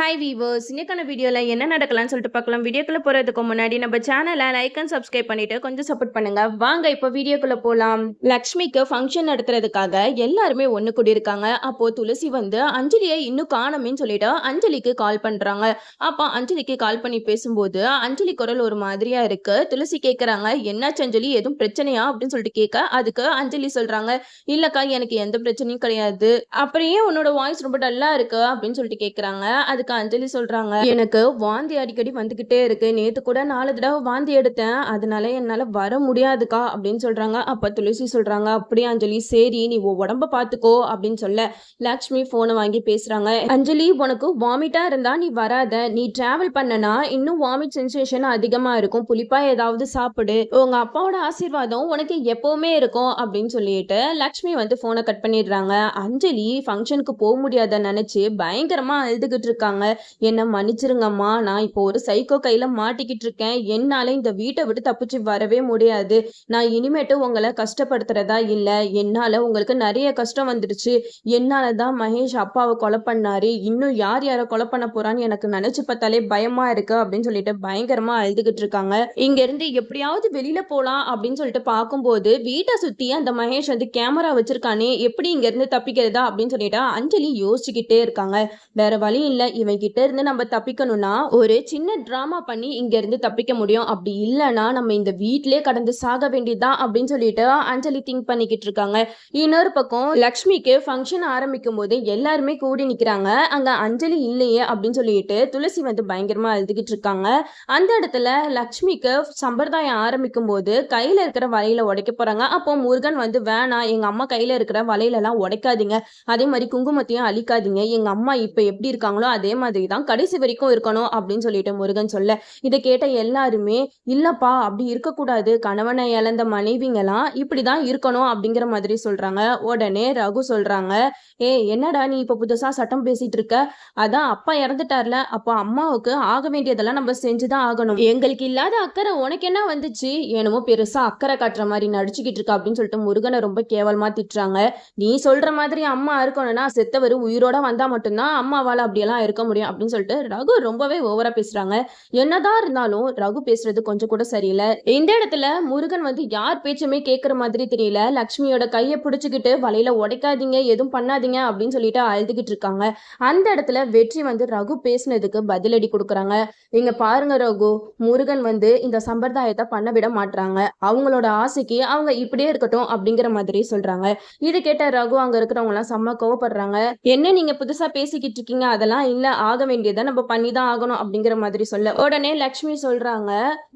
Hi viewers இன்னைக்கான வீடியோவில் என்ன நடக்கலாம்னு சொல்லிட்டு பார்க்கலாம். வீடியோக்குள்ளே போகிறதுக்கு முன்னாடி நம்ம சேனலை லைக் அண்ட் சப்ஸ்கிரைப் பண்ணிட்டு கொஞ்சம் சப்போர்ட் பண்ணுங்க. வாங்க இப்போ வீடியோக்குள்ளே போகலாம் லக்ஷ்மிக்கு ஃபங்க்ஷன் நடத்துறதுக்காக எல்லாருமே ஒன்று கூடியிருக்காங்க. அப்போது துளசி வந்து அஞ்சலியை இன்னும் காணோமேன்னு சொல்லிட்டு அஞ்சலிக்கு கால் பண்ணுறாங்க அப்போ அஞ்சலிக்கு கால் பண்ணி பேசும்போது அஞ்சலி குரல் ஒரு மாதிரியா இருக்கு. துளசி கேட்குறாங்க என்னாச்சு அஞ்சலி? எதுவும் பிரச்சனையா? அப்படின்னு சொல்லிட்டு கேட்க அதுக்கு அஞ்சலி சொல்றாங்க இல்லக்கா எனக்கு எந்த பிரச்சனையும் கிடையாது. அப்புறம் ஏன் உன்னோட வாய்ஸ் ரொம்ப டல்லா இருக்கு? அப்படின்னு சொல்லிட்டு கேட்குறாங்க அதுக்கு அஞ்சலி சொல்றாங்க. எனக்கு வாந்தி அடிக்கடி வந்துகிட்டே இருக்கு. நேத்து கூட நாலு தடவை வாந்தி எடுத்தேன். அதனால என்னால வர முடியாதுக்கா அப்படின்னு சொல்றாங்க. அப்ப துளசி சொல்றாங்க அப்படியே அஞ்சலி? சரி நீ உடம்ப பாத்துக்கோ அப்படின்னு சொல்ல லக்ஷ்மி போனை வாங்கி பேசுறாங்க. அஞ்சலி உனக்கு வாமிட்டா இருந்தா நீ வராத. நீ டிராவல் பண்ணனா இன்னும் வாமிட் சென்சேஷன் அதிகமா இருக்கும். புளிப்பா ஏதாவது சாப்பிடு. உங்க அப்பாவோட ஆசீர்வாதம் உனக்கு எப்பவுமே இருக்கும் அப்படின்னு சொல்லிட்டு லக்ஷ்மி வந்து போனை கட் பண்ணிடுறாங்க. அஞ்சலி ஃபங்க்ஷனுக்கு போக முடியாத நினைச்சு பயங்கரமா அழுதுகிட்டு இருக்காங்க. என்ன மன்னிச்சிருங்கம்மா. நான் இப்போ ஒரு சைக்கோ கையில மாட்டிக்கிட்டு இருக்கேன். என்னால இந்த வீட்டை விட்டு தப்பிச்சு வரவே முடியாது. நான் இனிமேட்டு உங்களை கஷ்டப்படுத்துறதா இல்ல. என்னால உங்களுக்கு நிறைய கஷ்டம் வந்துடுச்சு. என்னால தான் மகேஷ் அப்பாவை கொலை பண்ணாரு. இன்னும் யார் யாரை கொலை பண்ண போறான்னு எனக்கு நினைச்சு பார்த்தாலே பயமா இருக்கு அப்படின்னு சொல்லிட்டு பயங்கரமா அழுதுகிட்டு இருக்காங்க. இங்க இருந்து எப்படியாவது வெளியில போலாம் அப்படின்னு சொல்லிட்டு பார்க்கும்போது வீட்டை சுத்தி அந்த மகேஷ் வந்து கேமரா வச்சிருக்கானே. எப்படி இங்க இருந்து தப்பிக்கிறதா அப்படின்னு சொல்லிட்டு அஞ்சலி யோசிச்சுக்கிட்டே இருக்காங்க. வேற வழி இல்ல. இவன் கிட்ட இருந்து நம்ம தப்பிக்கணும்னா ஒரு சின்ன டிராமா பண்ணி இங்க இருந்து தப்பிக்க முடியும். அப்படி இல்லைன்னா நம்ம இந்த வீட்டிலே கடந்து சாக வேண்டியதுதான் அப்படின்னு சொல்லிட்டு அஞ்சலி திங்க் பண்ணிக்கிட்டு இருக்காங்க. இன்னொரு பக்கம் லக்ஷ்மிக்கு ஃபங்க்ஷன் ஆரம்பிக்கும் போது எல்லாருமே கூடி நிக்கிறாங்க. அங்க அஞ்சலி இல்லையே அப்படின்னு சொல்லிட்டு துளசி வந்து பயங்கரமா எழுதிக்கிட்டு இருக்காங்க. அந்த இடத்துல லக்ஷ்மிக்கு சம்பிரதாயம் ஆரம்பிக்கும் போது கையில இருக்கிற வலையில உடைக்க போறாங்க. அப்போ முருகன் வந்து வேணாம் எங்க அம்மா கையில இருக்கிற வலையில எல்லாம் உடைக்காதீங்க. அதே மாதிரி குங்குமத்தையும் அழிக்காதீங்க. எங்க அம்மா இப்ப எப்படி இருக்காங்களோ அதே மாதிரி தான் கடைசி வரைக்கும் இருக்கணும் அப்படின்னு சொல்லிட்டு முருகன் சொல்ல. இதை கேட்ட எல்லாருமே இல்லப்பா அப்படி இருக்கக்கூடாது. கணவனை இழந்த மனைவிங்கெல்லாம் இப்படிதான் இருக்கணும் அப்படிங்கிற மாதிரி சொல்றாங்க. உடனே ரகு சொல்றாங்க ஏ என்னடா நீ இப்ப புதுசா சட்டம் பேசிட்டு இருக்க? அதான் அப்பா இறந்துட்டார்ல. அப்போ அம்மாவுக்கு ஆக வேண்டியதெல்லாம் நம்ம செஞ்சுதான் ஆகணும். எங்களுக்கு இல்லாத அக்கறை உனக்கு என்ன வந்துச்சு? என்னமோ பெருசா அக்கறை காட்டுற மாதிரி நடிச்சுக்கிட்டு இருக்கா அப்படின்னு சொல்லிட்டு முருகனை ரொம்ப கேவலமா திட்டுறாங்க. நீ சொல்ற மாதிரி அம்மா இருக்கணும்னா செத்தவர் உயிரோட வந்தா மட்டும்தான் அம்மாவால அப்படியெல்லாம் இருக்க முடியும் அப்படின்னு சொல்லிட்டு ரகு ரொம்பவே ஓவரா பேசுறாங்க. என்னதான் இருந்தாலும் ரகு பேசுறது கொஞ்சம் கூட சரியில்லை. இந்த இடத்துல முருகன் வந்து யார் பேச்சுமே கேட்குற மாதிரி தெரியல. லக்ஷ்மியோட கையை பிடிச்சிக்கிட்டு வலையில உடைக்காதீங்க எதுவும் பண்ணாதீங்க அப்படின்னு சொல்லிட்டு அழுதுகிட்டு இருக்காங்க. அந்த இடத்துல வெற்றி வந்து ரகு பேசுனதுக்கு பதிலடி கொடுக்குறாங்க. நீங்க பாருங்க ரகு முருகன் வந்து இந்த சம்பிரதாயத்தை பண்ண விட மாட்றாங்க. அவங்களோட ஆசைக்கு அவங்க இப்படியே இருக்கட்டும் அப்படிங்கிற மாதிரி சொல்றாங்க. இது கேட்ட ரகு அங்க இருக்கிறவங்க எல்லாம் செம்ம கோவப்படுறாங்க. என்ன நீங்க புதுசா பேசிக்கிட்டு இருக்கீங்க? அதெல்லாம் இல்ல. ஆக வேண்டியதை நம்ம பண்ணி தான் ஆகணும் அப்படிங்கிற மாதிரி சொல்ல. உடனே லக்ஷ்மி சொல்றாங்க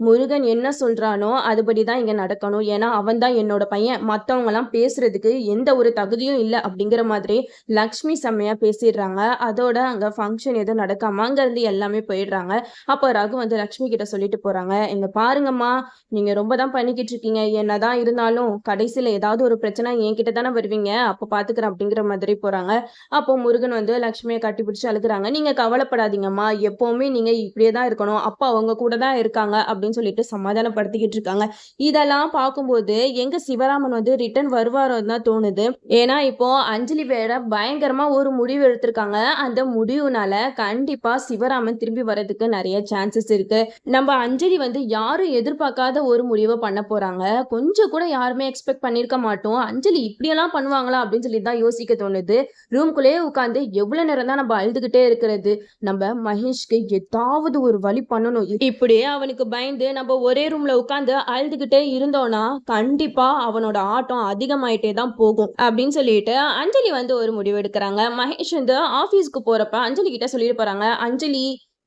முருகன் என்ன சொல்றானோ அதுபடிதான் இங்க நடக்கணும். ஏன்னா அவன் தான் என்னோட பையன். மத்தவங்க எல்லாம் பேசுறதுக்கு எந்த ஒரு தகுதியும் இல்லை. அப்படிங்கிற மாதிரி லக்ஷ்மி செம்மையா பேசிடுறாங்க. அதோட அங்க ஃபங்க்ஷன் எதுவும் நடக்காம அங்க இருந்து எல்லாமே போயிடுறாங்க. அப்போ ரகு வந்து லக்ஷ்மி கிட்ட சொல்லிட்டு போறாங்க இங்க பாருங்கம்மா நீங்க ரொம்ப தான் பண்ணிக்கிட்டு இருக்கீங்க. என்னதான் இருந்தாலும் கடைசியில ஏதாவது ஒரு பிரச்சனை என்கிட்ட தானே வருவீங்க. அப்போ பாத்துக்கிறேன். அப்படிங்கிற மாதிரி போறாங்க. அப்போ முருகன் வந்து லக்ஷ்மியை கட்டி பிடிச்சி அழுகுறாங்க. நீங்க கவலைப்படாதீங்கம்மா. எப்போவுமே நீங்க இப்படியே தான் இருக்கணும். அப்பா அவங்க கூட தான் இருக்காங்க அப்படின்னு சொல்லிட்டு சமாதானப்படுத்திக்கிட்டு இருக்காங்க. இதெல்லாம் பார்க்கும்போது எங்க சிவராமன் வந்து ரிட்டர்ன் வருவாரோ தான் தோணுது. ஏன்னா இப்போ அஞ்சலி வேற பயங்கரமா ஒரு முடிவு எடுத்திருக்காங்க. அந்த முடிவுனால கண்டிப்பா சிவராமன் திரும்பி வர்றதுக்கு நிறைய சான்சஸ் இருக்கு. நம்ம அஞ்சலி வந்து யாரும் எதிர்பார்க்காத ஒரு முடிவை பண்ண போறாங்க. கொஞ்சம் கூட யாருமே எக்ஸ்பெக்ட் பண்ணிருக்க மாட்டோம். அஞ்சலி இப்படியெல்லாம் பண்ணுவாங்களா அப்படின்னு சொல்லி தான் யோசிக்க தோணுது. ரூம்குள்ளேயே உட்காந்து எவ்வளவு நேரம் தான் நம்ம அழுதுகிட்டே இருக்கிறது? நம்ம மகேஷ்க்கு ஏதாவது ஒரு வழி பண்ணணும். இப்படியே அவனுக்கு பயந்து நம்ம ஒரே ரூம்ல உட்காந்து அழுதுகிட்டே இருந்தோம்னா கண்டிப்பா அவனோட ஆட்டம் அதிகமாயிட்டே தான் போகும் அப்படின்னு சொல்லிட்டு அஞ்சலி வந்து ஒரு முடிவு எடுக்கிறாங்க. மகேஷ் வந்து ஆபீஸ்க்கு போறப்ப அஞ்சலி கிட்ட சொல்லிட்டு போறாங்க. அஞ்சலி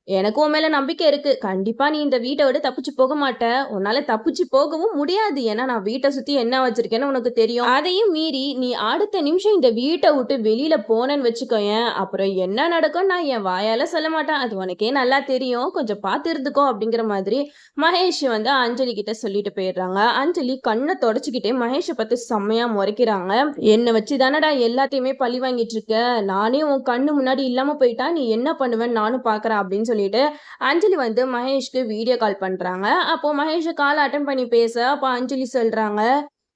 எனக்கு உன் மேல நம்பிக்கை இருக்கு. கண்டிப்பா நீ இந்த வீட்டை விட தப்பிச்சு போக மாட்ட. உன்னால தப்பிச்சு போகவும் முடியாது. ஏன்னா நான் வீட்டை சுத்தி என்ன வச்சிருக்கேன்னு உனக்கு தெரியும். அதையும் மீறி நீ அடுத்த நிமிஷம் இந்த வீட்டை விட்டு வெளியில போனேன்னு வச்சுக்கோயேன். அப்புறம் என்ன நடக்கும் நான் என் வாயால சொல்ல மாட்டேன். அது உனக்கே நல்லா தெரியும். கொஞ்சம் பார்த்து இருந்துக்கோ அப்படிங்கிற மாதிரி மகேஷ் வந்து அஞ்சலி கிட்ட சொல்லிட்டு போயிடுறாங்க. அஞ்சலி கண்ணை தொடச்சிக்கிட்டே மகேஷை பத்தி செம்மையா முறைக்கிறாங்க. என்னை வச்சு தானடா எல்லாத்தையுமே பழி வாங்கிட்டு இருக்க? நானே உன் கண்ணு முன்னாடி இல்லாம போயிட்டா நீ என்ன பண்ணுவேன்னு நானும் பாக்குறேன் அப்படின்னு சொல்லிட்டு அஞ்சலி வந்து மகேஷ்க்கு வீடியோ கால் பண்றாங்க. அப்போ மகேஷ் கால் அட்டன் பண்ணி பேச அப்போ அஞ்சலி சொல்றாங்க.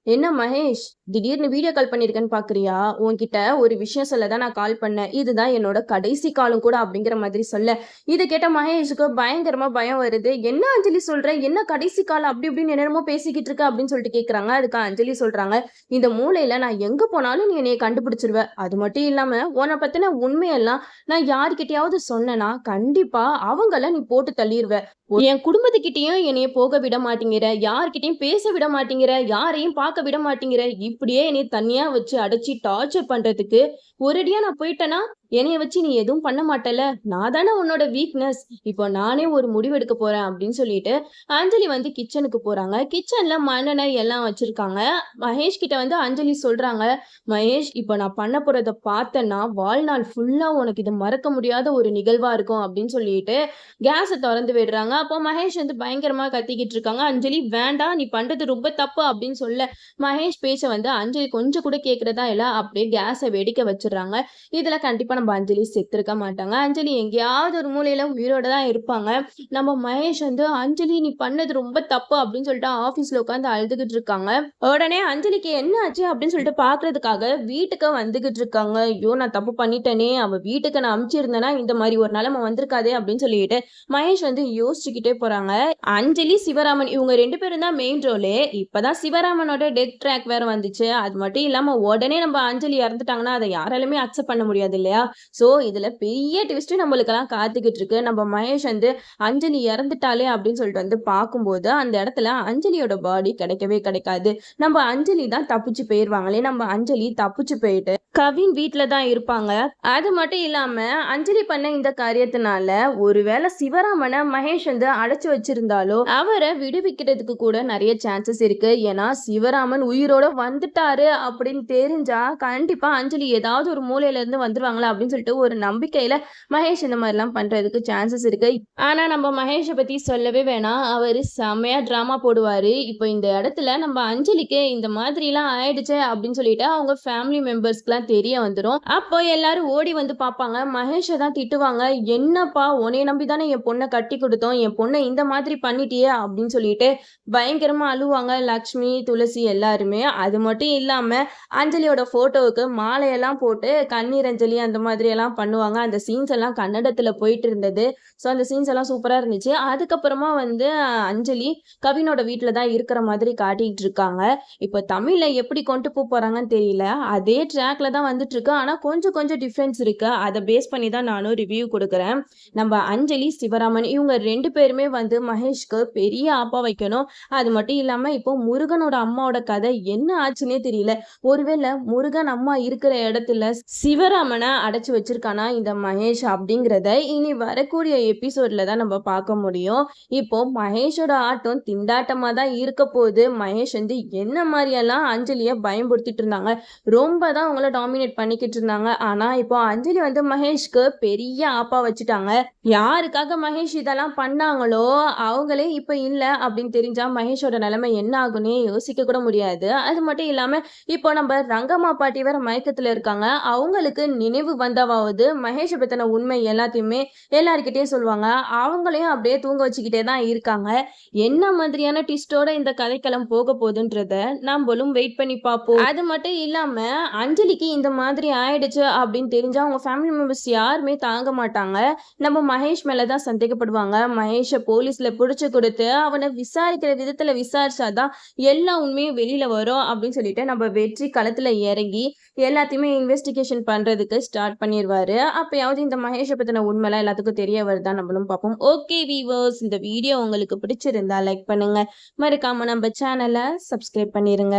என்ன மகேஷ் திடீர்னு வீடியோ கால் பண்ணியிருக்கேன்னு பாக்குறியா? உன்கிட்ட ஒரு விஷயம் சொல்ல தான் நான் கால் பண்ணேன். இதுதான் என்னோட கடைசி காலம் கூட அப்படிங்கிற மாதிரி சொல்ல. இதை கேட்ட மகேஷுக்கு பயங்கரமா பயம் வருது. என்ன அஞ்சலி சொல்ற? என்ன கடைசி காலம் அப்படி இப்படின்னு என்னென்னமோ பேசிக்கிட்டு இருக்க அப்படின்னு சொல்லிட்டு கேக்குறாங்க. அதுக்கு அஞ்சலி சொல்றாங்க இந்த மூலையில நான் எங்க போனாலும் நீ என்னைய கண்டுபிடிச்சிருவ. அது மட்டும் இல்லாம உன்னை பத்தின உண்மையெல்லாம் நான் யார்கிட்டயாவது சொன்னேன்னா கண்டிப்பா அவங்கள நீ போட்டு தள்ளிடுவ என் குடும்பத்துக்கிட்டயும் என்னைய போக விட மாட்டேங்கிற யார்கிட்டயும் பேச விட மாட்டேங்கிற யாரையும் பார்க்க விட மாட்டேங்கிற இப்படியே என்னைய தனியா வச்சு அடைச்சி டார்ச்சர் பண்றதுக்கு ஒரேடியா நான் போயிட்டேனா? என்னைய வச்சு நீ எதுவும் பண்ண மாட்டல நான் தானே உன்னோட வீக்னஸ் இப்போ நானே ஒரு முடிவெடுக்க போறேன் அப்படின்னு சொல்லிட்டு அஞ்சலி வந்து கிச்சனுக்கு போறாங்க. கிச்சன்ல மண்ணெண்ணெய் எல்லாம் வச்சிருக்காங்க. மகேஷ் கிட்ட வந்து அஞ்சலி சொல்றாங்க மகேஷ் இப்போ நான் பண்ண போறத பார்த்தேன்னா வாழ்நாள் ஃபுல்லா உனக்கு இது மறக்க முடியாத ஒரு நிகழ்வா இருக்கும் அப்படின்னு சொல்லிட்டு கேஸை திறந்து விடுறாங்க. அப்போ மகேஷ் வந்து பயங்கரமா கத்திக்கிட்டு இருக்காங்க. அஞ்சலி வேண்டாம் நீ பண்றது ரொம்ப தப்பு அப்படின்னு சொல்ல மகேஷ் பேச்சை வந்து அஞ்சலி கொஞ்சம் கூட கேட்கறதா இல்ல அப்படியே கேஸை வெடிக்க வச்சிடுறாங்க. இதுல கண்டிப்பா நம்ம அஞ்சலி செத்துருக்க மாட்டாங்க. அஞ்சலி எங்கேயாவது ஒரு மூலையில உயிரோட தான் இருப்பாங்க. நம்ம மகேஷ் வந்து அஞ்சலி நீ பண்ணது ரொம்ப தப்பு அப்படின்னு சொல்லிட்டு ஆபீஸ்ல உட்காந்து அழுதுகிட்டு இருக்காங்க. உடனே அஞ்சலிக்கு என்ன ஆச்சு? அப்படின்னு சொல்லிட்டு பாக்குறதுக்காக வீட்டுக்கு வந்துகிட்டு இருக்காங்க. ஐயோ நான் தப்பு பண்ணிட்டேனே. அவ வீட்டுக்கு நான் அனுப்பிச்சிருந்தேன்னா இந்த மாதிரி ஒரு நிலைமை வந்திருக்காதே அப்படின்னு சொல்லிட்டு மகேஷ் வந்து யோசிச்சுக்கிட்டே போறாங்க. அஞ்சலி சிவராமன் இவங்க ரெண்டு பேரும் தான் மெயின் ரோலே இப்பதான் சிவராமனோட டெத் ட்ராக் வேற வந்துச்சு. அது மட்டும் இல்லாம உடனே நம்ம அஞ்சலி இறந்துட்டாங்கன்னா அதை யாராலுமே அக்செப்ட் பண்ண முடியாது இல்லையா? சோ இதுல பெரிய ட்விஸ்ட்டு நம்மளுக்கெல்லாம் காத்துக்கிட்டு இருக்கு. நம்ம மகேஷ் வந்து அஞ்சலி இறந்துட்டாலே அப்படின்னு சொல்லிட்டு வந்து பார்க்கும்போது அந்த இடத்துல அஞ்சலியோட பாடி கிடைக்கவே கிடைக்காது. நம்ம அஞ்சலி தான் தப்பிச்சு போயிருவாங்களே நம்ம அஞ்சலி தப்பிச்சு போயிட்டு கவின் வீட்டில் தான் இருப்பாங்க. அது மட்டும் இல்லாமல் அஞ்சலி பண்ண இந்த காரியத்தினால ஒருவேளை சிவராமனை மகேஷ் வந்து அடைச்சி வச்சிருந்தாலோ அவரை விடுவிக்கிறதுக்கு கூட நிறைய சான்சஸ் இருக்கு. ஏன்னா சிவராமன் உயிரோட வந்துட்டாரு அப்படின்னு தெரிஞ்சா கண்டிப்பா அஞ்சலி ஏதாவது ஒரு மூலையில இருந்து வந்துருவாங்களா அப்படின்னு சொல்லிட்டு ஒரு நம்பிக்கையில மகேஷ் இந்த மாதிரிலாம் பண்றதுக்கு சான்சஸ் இருக்கு. ஆனா நம்ம மகேஷை பத்தி சொல்லவே வேணாம். அவர் செம்மையாக ட்ராமா போடுவாரு. இப்போ இந்த இடத்துல நம்ம அஞ்சலிக்கு இந்த மாதிரிலாம் ஆயிடுச்சு அப்படின்னு சொல்லிட்டு அவங்க ஃபேமிலி மெம்பர்ஸ்க்குலாம் தெரிய வந்துடும் அப்போ எல்லாரும் ஓடி வந்து பார்ப்பாங்க. மகேஷை தான் திட்டுவாங்க. என்னப்பா உன்னை நம்பி தானே என் பொண்ணை கட்டி கொடுத்தோம். என் பொண்ணை இந்த மாதிரி பண்ணிட்டியே அப்படின்னு சொல்லிட்டு பயங்கரமா அழுவாங்க லக்ஷ்மி துளசி எல்லாருமே. அது மட்டும் இல்லாம அஞ்சலியோட போட்டோவுக்கு மாலையெல்லாம் போட்டு கண்ணீர் அஞ்சலி அந்த மாதிரி எல்லாம் பண்ணுவாங்க. அந்த சீன்ஸ் எல்லாம் கன்னடத்துல போயிட்டு இருந்தது. ஸோ அந்த சீன்ஸ் எல்லாம் சூப்பரா இருந்துச்சு. அதுக்கப்புறமா வந்து அஞ்சலி கவினோட வீட்டில் தான் இருக்கிற மாதிரி காட்டிட்டு இருக்காங்க. இப்போ தமிழ்ல எப்படி கொண்டு போக போறாங்கன்னு தெரியல. அதே ட்ராக்ல தான் வந்துட்டு இருக்கு ஆனா கொஞ்சம் கொஞ்சம் டிஃப்ரென்ஸ் இருக்கு. அதை பேஸ் பண்ணி தான் நானும் ரிவ்யூ கொடுக்குறேன். நம்ம அஞ்சலி சிவராமன் இவங்க ரெண்டு பேருமே வந்து மகேஷ்க்கு பெரிய ஆப்பா வைக்கணும். அது மட்டும் இல்லாம இப்போ முருகனோட அம்மாவோட கதை என்ன ஆச்சுன்னே தெரியல. ஒருவேளை முருகன் அம்மா இருக்கிற இடத்துல சிவராமனை அடைச்சு வச்சிருக்கானா இந்த மகேஷ் அப்படிங்கிறத இனி வரக்கூடிய எபிசோட்ல தான் நம்ம பார்க்க முடியும். இப்போ மகேஷோட ஆட்டம் திண்டாட்டமா தான் இருக்க போகுது. மகேஷ் வந்து என்ன மாதிரியெல்லாம் அஞ்சலியை பயன்படுத்திட்டு இருந்தாங்க. ரொம்ப தான் அவங்கள டாமினேட் பண்ணிக்கிட்டு இருந்தாங்க. ஆனா இப்போ அஞ்சலி வந்து மகேஷ்க்கு பெரிய ஆப்பா வச்சுட்டாங்க. யாருக்காக மகேஷ் இதெல்லாம் பண்ணாங்களோ அவங்களே இப்போ இல்லை அப்படின்னு தெரிஞ்சா மகேஷோட நிலைமை என்ன ஆகும்னே யோசிக்க கூட முடியாது. அது மட்டும் இல்லாம இப்போ நம்ம ரங்கம்மா பாட்டி வேற மயக்கத்துல இருக்காங்க. அவங்களுக்கு நினைவு வந்தவாவது மகேஷை பத்தின உண்மை எல்லாத்தையுமே எல்லார்கிட்டயும் சொல்லுவாங்க. அவங்களையும் அப்படியே தூங்க வச்சுக்கிட்டே தான் இருக்காங்க. என்ன மாதிரியான டிஸ்டோட இந்த கதைக்களம் போக போகுதுன்றத நம்மளும் வெயிட் பண்ணி பார்ப்போம். அது மட்டும் இல்லாம அஞ்சலிக்கு இந்த மாதிரி ஆயிடுச்சு அப்படின்னு தெரிஞ்சா அவங்க ஃபேமிலி மெம்பர்ஸ் யாருமே தாங்க மாட்டாங்க. நம்ம மகேஷ் மேலே தான் சந்தேகப்படுவாங்க. மகேஷை போலீஸ்ல பிடிச்சி கொடுத்து அவனை விசாரிக்கிற விதத்துல விசாரிச்சாதான் எல்லா உண்மையும் வெளியில வரும் அப்படின்னு சொல்லிட்டு நம்ம வெற்றி களத்துல இறங்கி எல்லாத்தையுமே இன்வெஸ்டிகேஷன் பண்றதுக்கு ஸ்டார்ட் பண்ணிடுவாரு அப்பயாவது இந்த மகேஷை பத்தின உண்மைலாம் எல்லாத்துக்கும் தெரிய வருதா நம்மளும் பார்ப்போம். ஓகே வீவர்ஸ் இந்த வீடியோ உங்களுக்கு பிடிச்சிருந்தா லைக் பண்ணுங்க. மறக்காம நம்ம சேனலை சப்ஸ்கிரைப் பண்ணிருங்க.